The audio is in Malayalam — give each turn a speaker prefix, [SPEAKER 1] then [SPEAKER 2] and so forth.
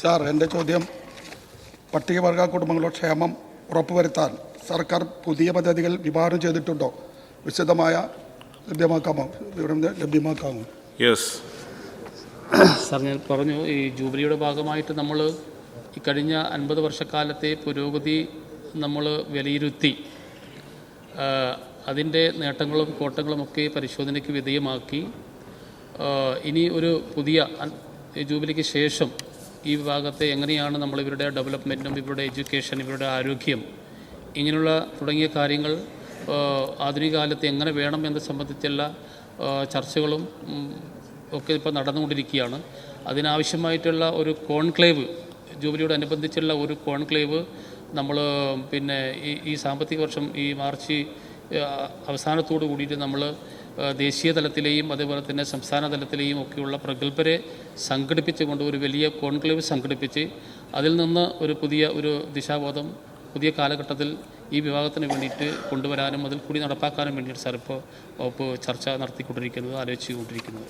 [SPEAKER 1] സാർ എന്റെ ചോദ്യം. പട്ടികവർഗ കുടുംബങ്ങളുടെ ക്ഷേമം ഉറപ്പുവരുത്താൻ സർക്കാർ പുതിയ പദ്ധതികൾ വിഭാവനം ചെയ്തിട്ടുണ്ടോ? വിശദമായ ലഭ്യമാക്കാമോ? വിവരം ലഭ്യമാക്കാമോ?
[SPEAKER 2] യെസ്
[SPEAKER 3] സാർ ഞാൻ പറഞ്ഞു ഈ ജൂബിലിയുടെ ഭാഗമായിട്ട് നമ്മൾ ഈ കഴിഞ്ഞ അൻപത് വർഷക്കാലത്തെ പുരോഗതി നമ്മൾ വിലയിരുത്തി. അതിന്റെ നേട്ടങ്ങളും കോട്ടങ്ങളുമൊക്കെ പരിശോധനയ്ക്ക് വിധേയമാക്കി. ഇനി ഒരു പുതിയ ജൂബിലിക്ക് ശേഷം ഈ വിഭാഗത്തെ എങ്ങനെയാണ് നമ്മൾ ഇവരുടെ ഡെവലപ്മെന്റും ഇവരുടെ എഡ്യൂക്കേഷൻ ഇവരുടെ ആരോഗ്യം ഇങ്ങനെയുള്ള തുടങ്ങിയ കാര്യങ്ങൾ ആധുനിക കാലത്ത് എങ്ങനെ വേണം എന്ന് സംബന്ധിച്ചുള്ള ചർച്ചകളും ഒക്കെ ഇപ്പോൾ നടന്നുകൊണ്ടിരിക്കുകയാണ്. അതിനാവശ്യമായിട്ടുള്ള ഒരു കോൺക്ലേവ് ജൂബിലിയോട് അനുബന്ധിച്ചുള്ള ഒരു കോൺക്ലേവ് നമ്മൾ പിന്നെ ഈ ഈ സാമ്പത്തിക വർഷം ഈ മാർച്ച് അവസാനത്തോടു കൂടിയിട്ട് നമ്മൾ ദേശീയ തലത്തിലെയും അതേപോലെ തന്നെ സംസ്ഥാന തലത്തിലെയും ഒക്കെയുള്ള പ്രഗത്ഭരെ സംഘടിപ്പിച്ചുകൊണ്ട് ഒരു വലിയ കോൺക്ലേവ് സംഘടിപ്പിച്ച് അതിൽ നിന്ന് ഒരു പുതിയ ഒരു ദിശാബോധം പുതിയ കാലഘട്ടത്തിൽ ഈ വിഭാഗത്തിന് വേണ്ടിയിട്ട് കൊണ്ടുവരാനും അതിൽ കൂടി നടപ്പാക്കാനും വേണ്ടിയിട്ട് സാർ ഇപ്പോൾ ചർച്ച നടത്തിക്കൊണ്ടിരിക്കുന്നത് ആലോചിച്ചുകൊണ്ടിരിക്കുന്നത്.